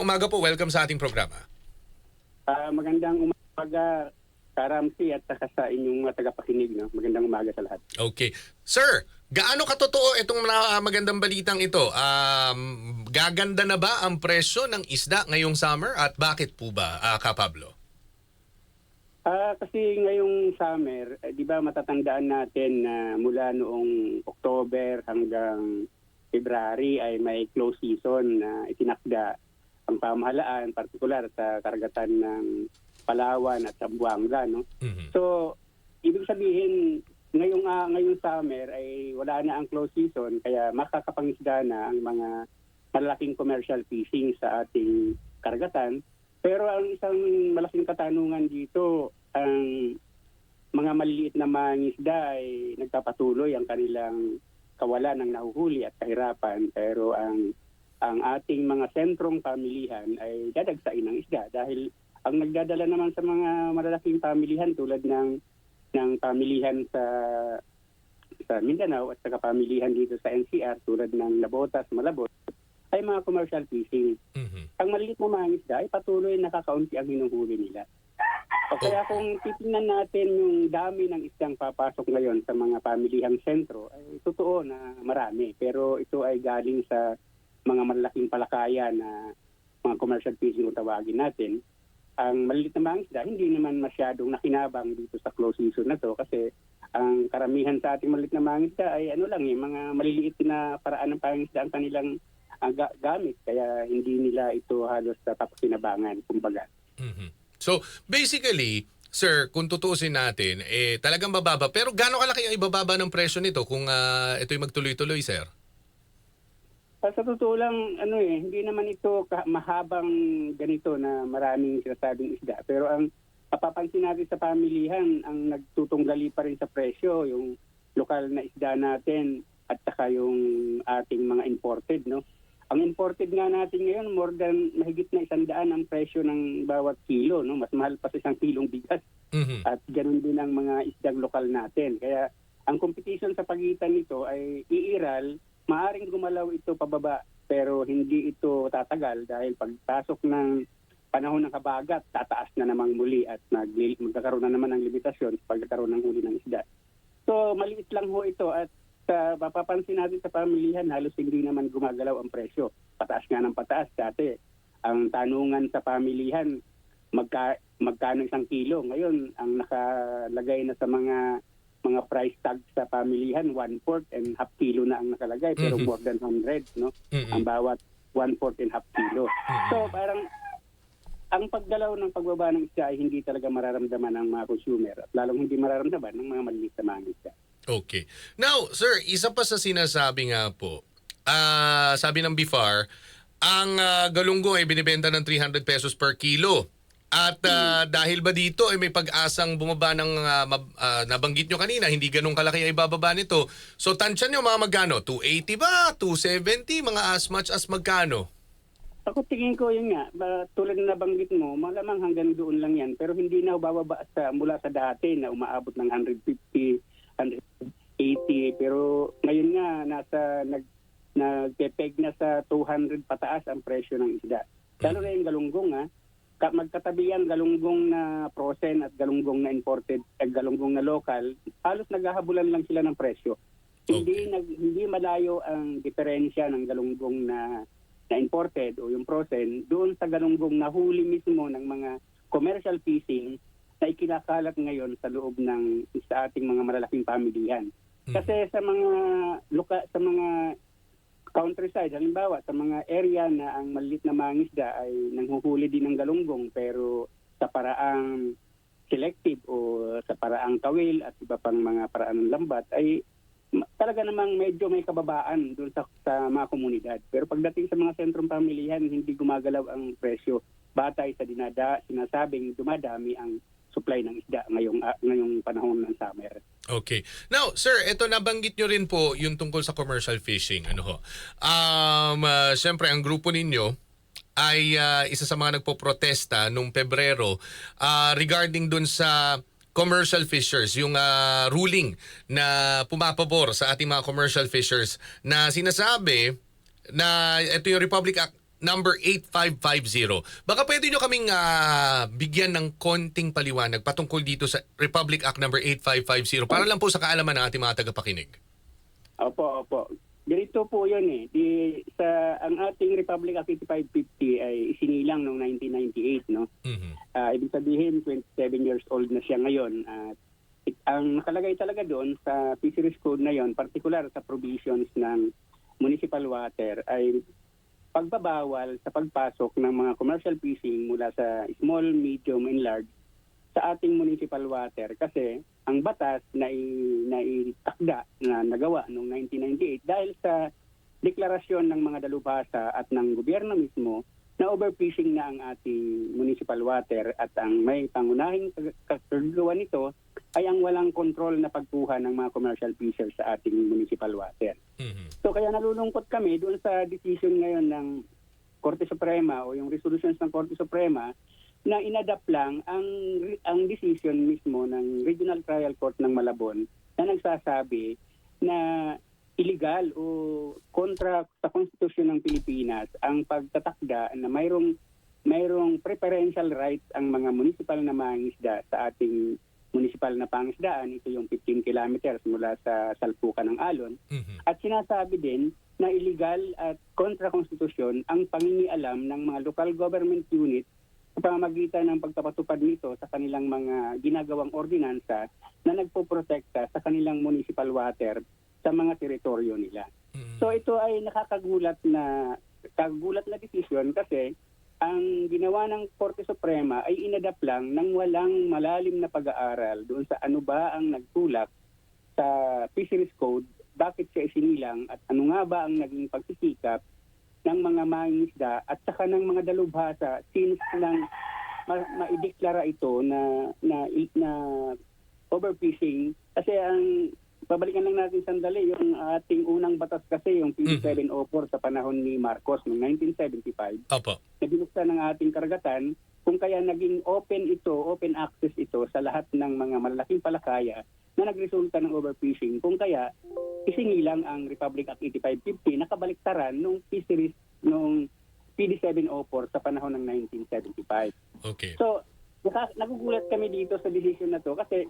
Umaga po, welcome sa ating programa. Ah, magandang umaga, Karamsi at saka sa inyong mga tagapakinig. No? Magandang umaga sa lahat. Okay. Sir, gaano katotoo itong na- magandang balitang ito? Um, gaganda na ba ang presyo ng isda ngayong summer at bakit po ba, ah, Ka Pablo? Ah, kasi ngayong summer, eh, di ba matatandaan natin na mula noong October hanggang February ay may close season na itinakda ang pamahalaan, partikular sa karagatan ng Palawan at Zamboanga. No? Mhm. So, ibig sabihin, ngayong ah, ngayong summer ay wala na ang close season kaya makakapangisda na ang mga malaking commercial fishing sa ating karagatan. Pero ang isang malaking katanungan dito, ang mga maliliit na mangisda ay nagpapatuloy ang kanilang kawalan ng nahuhuli at kahirapan. Pero ang ang ating mga sentrong pamilihan ay dadagsain ng isda dahil ang nagdadala naman sa mga malalaking pamilihan tulad ng ng pamilihan sa sa Mindanao at saka pamilihan dito sa NCR tulad ng Labotas, Malabot ay mga commercial fishing. Mhm. Ang maliliit na mga isda ay patuloy nakakaunti ang hinuhuli nila. O kaya kung titingnan natin yung dami ng isdang papasok ngayon sa mga pamilihang sentro, ay totoo na marami. Pero ito ay galing sa mga malalaking palakayan na mga commercial fishing kung tawagin natin. Ang maliliit na mga isda, hindi naman masyadong nakinabang dito sa close season na to kasi ang karamihan sa ating maliliit na mga isda ay ano lang eh, mga maliliit na paraan ng pangisda ang kanilang ang ga- gamit. Kaya hindi nila ito halos sa tapos-kinabangan, kumbaga. Mhm. So, basically, sir, kung tutuusin natin, eh, talagang bababa. Pero gaano kalaki ang ibababa ng presyo nito kung ah, ito'y magtuloy-tuloy, sir? Ah, Sa totoo lang, ano eh, hindi naman ito mahabang ganito na maraming sinasabing isda. Pero ang mapapansin natin sa pamilihan, ang nagtutunggali pa rin sa presyo, yung lokal na isda natin at saka yung ating mga imported, no? Ang imported nga natin ngayon, more than mahigit na isang daan ang presyo ng bawat kilo, no? Mas mahal pa sa isang kilong bigas Mhm. at ganun din ang mga isdang lokal natin. Kaya ang competition sa pagitan nito ay iiral, maaring gumalaw ito pababa pero hindi ito tatagal dahil pagpasok ng panahon ng kabagat, tataas na namang muli at mag magkakaroon na naman ng limitasyon sa pagkakaroon ng huli ng isda. So maliit lang ho ito at sa mapapansin natin sa pamilihan, halos hindi naman gumagalaw ang presyo. Pataas nga ng pataas dati. Ang tanungan sa pamilihan, magka, magkano isang kilo. Ngayon, ang nakalagay na sa mga mga price tag sa pamilihan, one-fourth and half kilo na ang nakalagay, pero Mhm. more than 100, no? Mhm. Ang bawat one-fourth and half kilo. So, parang ang paggalaw ng pagbaba ng isda ay hindi talaga mararamdaman ng mga consumer at lalong hindi mararamdaman ng mga maliliit na mga isda. Okay. Now, sir, isa pa sa sinasabi nga po, ah sabi ng BIFAR, ang ah, galunggong ay binibenta ng 300 pesos per kilo. At ah, dahil ba dito ay may pag-asang bumaba ng ah, mab- ah, nabanggit nyo kanina, hindi ganun kalaki ay bababa nito. So tansyan nyo mga magkano? 280 ba? 270? Mga as much as magkano? Ako tingin ko yun nga, ba, tulad na nabanggit mo, malamang hanggang doon lang yan. Pero hindi na bababa sa, mula sa dati na umaabot ng 150, 180. Pero ngayon nga, nasa, nag, nagpepeg na sa 200 pataas ang presyo ng isda. Lalo na yung galunggong ha. Ka- magkatabi yan galunggong na frozen at galunggong na imported, at galunggong na local, halos naghahabulan lang sila ng presyo. Hindi nag, hindi malayo ang diferensya ng galunggong na na imported o yung frozen doon sa galunggong na huli mismo ng mga commercial fishing na ikinakalat ngayon sa loob ng sa ating mga malalaking pamilihan. Kasi sa mga luka, sa mga countryside, halimbawa sa mga area na ang maliit na mga isda ay nanghuhuli din ng galunggong pero sa paraang selective o sa paraang kawil at iba pang mga paraan ng lambat ay talaga namang medyo may kababaan doon sa, sa mga komunidad. Pero pagdating sa mga sentrong pamilihan, hindi gumagalaw ang presyo batay sa dinada, sinasabing dumadami ang supply ng isda ngayong ah, ngayong panahon ng summer. Okay. Now, sir, ito nabanggit nyo rin po yung tungkol sa commercial fishing. Ano ho? Um, uh, Siyempre, ang grupo ninyo ay ah, isa sa mga nagpo-protesta nung Pebrero ah, regarding dun sa commercial fishers, yung ah, ruling na pumapabor sa ating mga commercial fishers na sinasabi na ito yung Republic Act number 8550. Baka pwede nyo kaming ah, bigyan ng konting paliwanag patungkol dito sa Republic Act number 8550 para lang po sa kaalaman ng ating mga tagapakinig. Opo, opo. Ganito po yun eh. Di, sa, ang ating Republic Act 8550 ay isinilang noong 1998, no? Mhm. Ah, ibig sabihin, 27 years old na siya ngayon. At it- ang nakalagay talaga doon sa Fisheries Code na yon, particular sa provisions ng municipal water, ay pagbabawal sa pagpasok ng mga commercial fishing mula sa small, medium, and large sa ating municipal water kasi ang batas na naitakda na nagawa noong 1998 dahil sa deklarasyon ng mga dalubhasa at ng gobyerno mismo na overfishing na ang ating municipal water at ang may pangunahing kag- kagagawa nito ay ang walang kontrol na pagkuha ng mga commercial fishers sa ating municipal water. Mhm. So kaya nalulungkot kami doon sa decision ngayon ng Korte Suprema o yung resolutions ng Korte Suprema na inadapt lang ang ang decision mismo ng Regional Trial Court ng Malabon na nagsasabi na illegal o kontra sa konstitusyon ng Pilipinas ang pagtatakda na mayroong mayroong preferential rights ang mga municipal na mangisda sa ating municipal na pangisdaan. Ito yung 15 kilometers mula sa salpukan ng Alon. Mhm. At sinasabi din na illegal at kontra konstitusyon ang pangingialam ng mga local government unit sa pamamagitan ng pagpapatupad nito sa kanilang mga ginagawang ordinansa na nagpoprotekta sa kanilang municipal water sa mga teritoryo nila. Mhm. So ito ay nakakagulat na kagulat na decision kasi ang ginawa ng Korte Suprema ay inadapt lang ng walang malalim na pag-aaral doon sa ano ba ang nagtulak sa Fisheries Code, bakit siya isinilang at ano nga ba ang naging pagsisikap ng mga mangingisda at saka ng mga dalubhasa since lang ma- maideklara ito na na na overfishing kasi ang babalikan lang natin sandali yung ating unang batas kasi yung PD704 sa panahon ni Marcos noong 1975 Opo. na binuksan ng ating karagatan kung kaya naging open ito, open access ito sa lahat ng mga malalaking palakaya na nagresulta ng overfishing. Kung kaya isingilang ang Republic Act 8550 na kabaliktaran nung fisheries nung PD704 sa panahon ng 1975. Okay. So, nagugulat kami dito sa decision na to kasi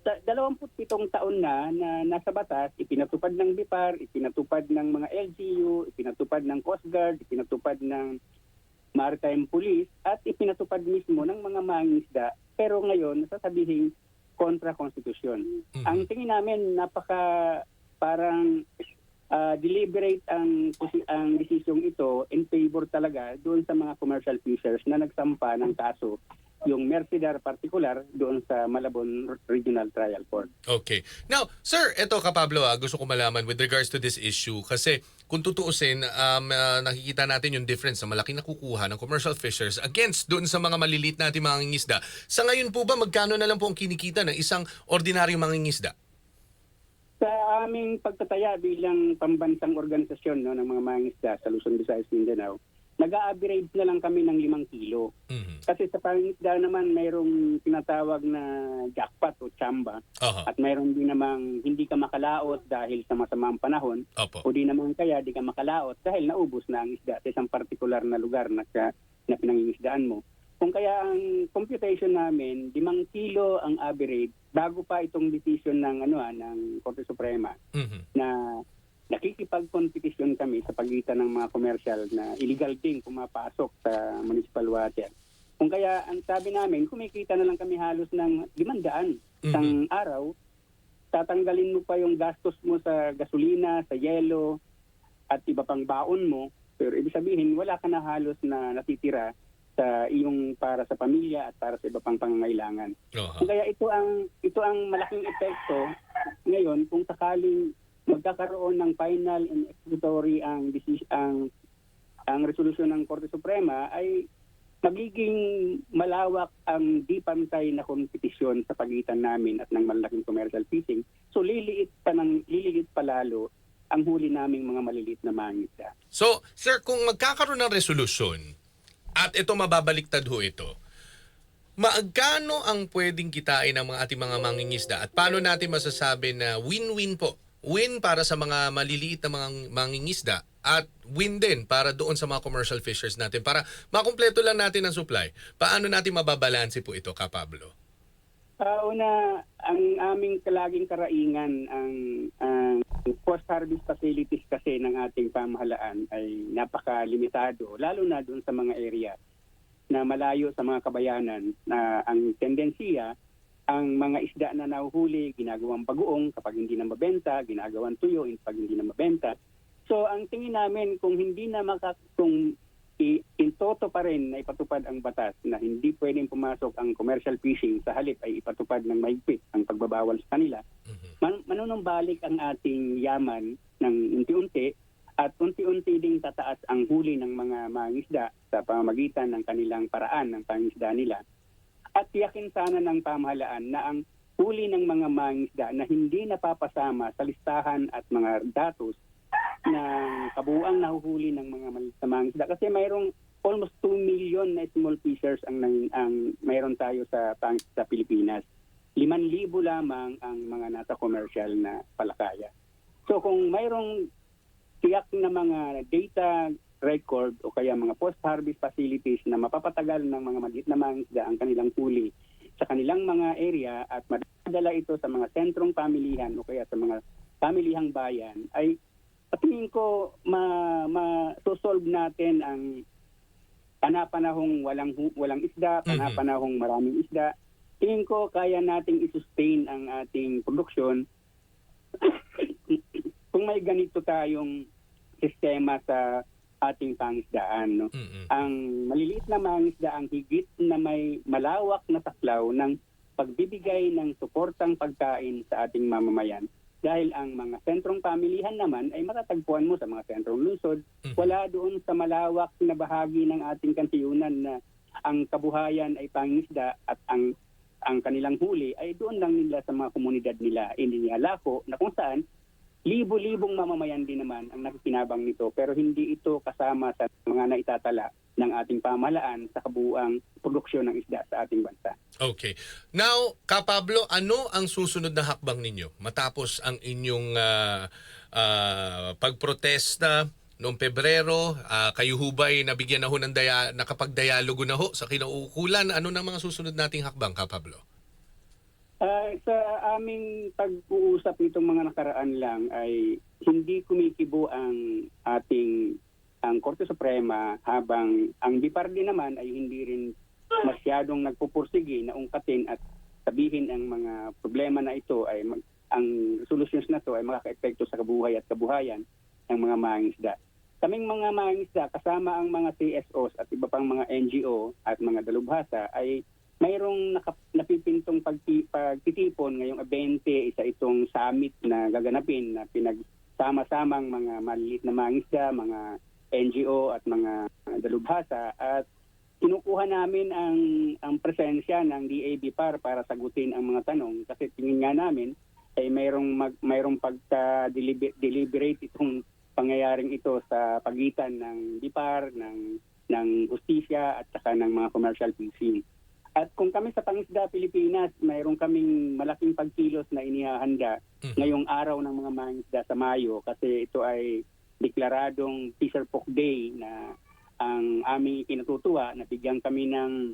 sa 27 taon na na nasa batas, ipinatupad ng BIPAR, ipinatupad ng mga LGU, ipinatupad ng Coast Guard, ipinatupad ng Maritime Police at ipinatupad mismo ng mga mangisda. Pero ngayon, sasabihin kontra konstitusyon. Mhm. Ang tingin namin napaka parang ah, deliberate ang ang desisyong ito in favor talaga doon sa mga commercial fishers na nagsampa ng kaso yung Mercedar particular doon sa Malabon Regional Trial Court. Okay. Now, sir, eto ka Pablo, ah, gusto ko malaman with regards to this issue kasi kung tutuusin, um, ah, nakikita natin yung difference na malaki nakukuha ng commercial fishers against doon sa mga malilit natin mga ngingisda. Sa ngayon po ba, magkano na lang po ang kinikita ng isang ordinaryong mangingisda? Sa aming pagtataya bilang pambansang organisasyon no, ng mga mangisda sa Luzon, Visayas, Mindanao, nag-a-average na lang kami ng limang kilo. Mhm. Kasi sa pangisda naman mayroong tinatawag na jackpot o chamba Aha. at mayroon din namang hindi ka makalaot dahil sa masamang panahon Opo. o di naman kaya di ka makalaot dahil naubos na ang isda sa isang partikular na lugar na, ka, na pinangingisdaan mo. Kung kaya ang computation namin, limang kilo ang average bago pa itong decision ng ano ah, ng Korte Suprema Mhm. na nakikipag-competition kami sa pagitan ng mga commercial na illegal din pumapasok sa municipal water. Kung kaya ang sabi namin, kumikita na lang kami halos ng 500 isang araw, tatanggalin mo pa yung gastos mo sa gasolina, sa yelo, at iba pang baon mo. Pero ibig sabihin, wala ka na halos na natitira sa iyong para sa pamilya at para sa iba pang pangangailangan. Aha. Kaya ito ang ito ang malaking epekto ngayon kung sakaling magkakaroon ng final and executory ang ang ang resolusyon ng Korte Suprema ay magiging malawak ang di pantay na kompetisyon sa pagitan namin at ng malalaking commercial fishing. So liliit pa ng liliit pa lalo ang huli naming mga maliliit na mangisda. So, sir, kung magkakaroon ng resolusyon at ito mababaliktad ho ito, magkano ang pwedeng kitain ng mga ating mga mangingisda at paano natin masasabi na win-win po win para sa mga maliliit na mga mangingisda at win din para doon sa mga commercial fishers natin para makumpleto lang natin ang supply. Paano natin mababalanse po ito, Ka Pablo? Ah, una, ang aming kalaging karaingan, ang, ang post-harvest facilities kasi ng ating pamahalaan ay napakalimitado, lalo na doon sa mga area na malayo sa mga kabayanan na ang tendensiya, ang mga isda na nahuhuli, ginagawang bagoong kapag hindi na mabenta, ginagawang tuyo kapag hindi na mabenta. So ang tingin namin kung hindi na maka, kung i- in toto pa rin na ipatupad ang batas na hindi pwedeng pumasok ang commercial fishing sa halip ay ipatupad ng mahigpit ang pagbabawal sa kanila, man- manunumbalik ang ating yaman ng unti-unti at unti-unti ding tataas ang huli ng mga mangisda sa pamamagitan ng kanilang paraan ng pangisda nila. At tiyakin sana ng pamahalaan na ang huli ng mga mangisda na hindi napapasama sa listahan at mga datos ng kabuuang nahuhuli ng mga maliit mangisda kasi mayroong almost 2 million na small fishers ang ang mayroon tayo sa sa Pilipinas. 5,000 lamang ang mga nasa commercial na palakaya. So kung mayroong tiyak na mga data record o kaya mga post-harvest facilities na mapapatagal ng mga maliit na mangisda ang kanilang huli sa kanilang mga area at madala ito sa mga sentrong pamilihan o kaya sa mga pamilihang bayan ay patingin ko ma, ma solve natin ang panapanahong walang walang isda, Mhm. panapanahong maraming isda. Tingin ko kaya nating i-sustain ang ating produksyon kung may ganito tayong sistema sa ating pangisdaan. No? Mm-mm. Ang maliliit na mangisda ang higit na may malawak na taklaw ng pagbibigay ng suportang pagkain sa ating mamamayan. Dahil ang mga sentrong pamilihan naman ay matatagpuan mo sa mga sentrong lungsod. Mhm. Wala doon sa malawak na bahagi ng ating kantiyunan na ang kabuhayan ay pangisda at ang ang kanilang huli ay doon lang nila sa mga komunidad nila inilalako na kung saan libo-libong mamamayan din naman ang nakikinabang nito pero hindi ito kasama sa mga naitatala ng ating pamahalaan sa kabuuang produksyon ng isda sa ating bansa. Okay. Now, Ka Pablo, ano ang susunod na hakbang ninyo matapos ang inyong ah, ah, pagprotesta noong Pebrero? Ah, kayo ho ba'y nabigyan na ho ng daya, nakapagdialogo na ho sa kinauukulan? Ano na mga susunod nating hakbang, Ka Ah, sa aming pag-uusap nitong mga nakaraan lang ay hindi kumikibo ang ating ang Korte Suprema habang ang BIPAR din naman ay hindi rin masyadong nagpupursige na ungkatin at sabihin ang mga problema na ito ay mag- ang solutions na to ay makaka-epekto sa kabuhay at kabuhayan ng mga mangingisda. Kaming mga mangingisda kasama ang mga CSOs at iba pang mga NGO at mga dalubhasa ay mayroong nakap- napipintong pagti- pagtitipon ngayong 20 isa itong summit na gaganapin na pinagsama-samang mga maliit na mangisda, mga NGO at mga dalubhasa at kinukuha namin ang ang presensya ng DAB par para sagutin ang mga tanong kasi tingin nga namin ay mayroong mag, mayroong pagka deliberate itong pangyayaring ito sa pagitan ng BIPAR, ng ng justisya at saka ng mga commercial fishing. At kung kami sa Pangisda Pilipinas, mayroon kaming malaking pagkilos na inihahanda Mhm. ngayong araw ng mga mangisda sa Mayo kasi ito ay deklaradong Fisher Folk Day na ang aming ikinututuwa na bigyan kami ng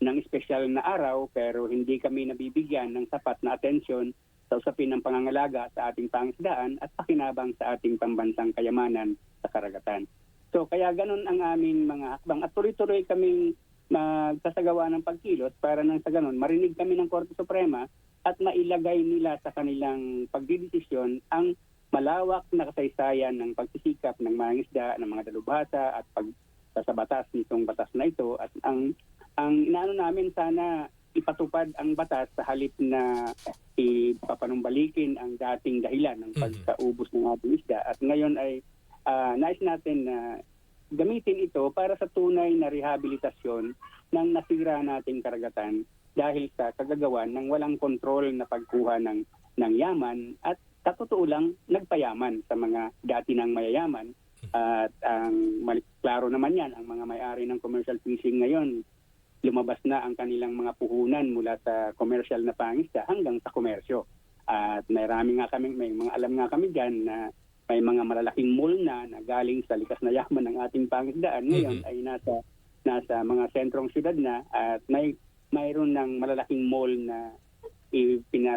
ng espesyal na araw pero hindi kami nabibigyan ng sapat na atensyon sa usapin ng pangangalaga sa ating pangisdaan at pakinabang sa ating pambansang kayamanan sa karagatan. So kaya ganun ang aming mga hakbang at tuloy-tuloy kaming magsasagawa ng pagkilos para nang sa ganun marinig kami ng Korte Suprema at mailagay nila sa kanilang pagdidesisyon ang malawak na kasaysayan ng pagsisikap ng mga isda, ng mga dalubhasa at pag sa batas nitong batas na ito at ang ang inaano namin sana ipatupad ang batas sa halip na ipapanumbalikin ang dating dahilan ng Mhm. pagkaubos ng ating isda at ngayon ay ah, nais natin na gamitin ito para sa tunay na rehabilitasyon ng nasira nating karagatan dahil sa kagagawan ng walang kontrol na pagkuha ng ng yaman at sa totoo lang nagpayaman sa mga dati ng mayayaman. At ang klaro naman yan ang mga may-ari ng commercial fishing ngayon lumabas na ang kanilang mga puhunan mula sa commercial na pangisda hanggang sa komersyo. At marami nga kami, may mga alam nga kami dyan na may mga malalaking mall na na galing sa likas na yaman ng ating pangisdaan ngayon Mhm. ay nasa nasa mga sentrong syudad na at may mayroon ng malalaking mall na ipina,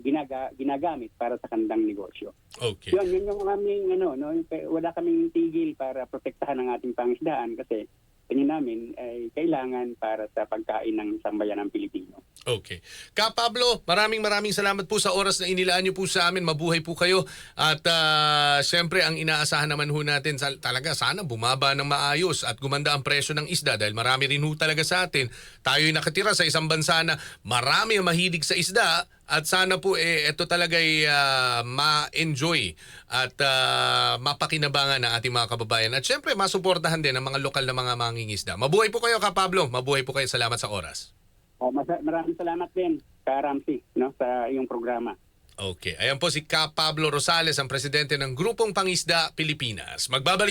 ginaga, ginagamit para sa kanilang negosyo. Okay. Yun, yun yung aming ano, no, wala kaming tigil para protektahan ang ating pangisdaan kasi tingin namin ay kailangan para sa pagkain ng sambayan ng Pilipino. Okay. Ka Pablo, maraming maraming salamat po sa oras na inilaan niyo po sa amin. Mabuhay po kayo. At ah, syempre, ang inaasahan naman ho natin sa- talaga sana bumaba ng maayos at gumanda ang presyo ng isda dahil marami rin ho talaga sa atin. Tayo'y nakatira sa isang bansa na marami ang mahilig sa isda at sana po eh ito talaga ay ah, ma-enjoy at ah, mapakinabangan ng ating mga kababayan. At syempre, masuportahan din ang mga lokal na mga mangingisda. Mabuhay po kayo, Ka Pablo. Mabuhay po kayo. Salamat sa oras. Oh, masa- maraming salamat din, Ka Ramsey, no, sa iyong programa. Okay. Ayan po si Ka Pablo Rosales, ang presidente ng Grupong Pangisda Pilipinas. Magbabalik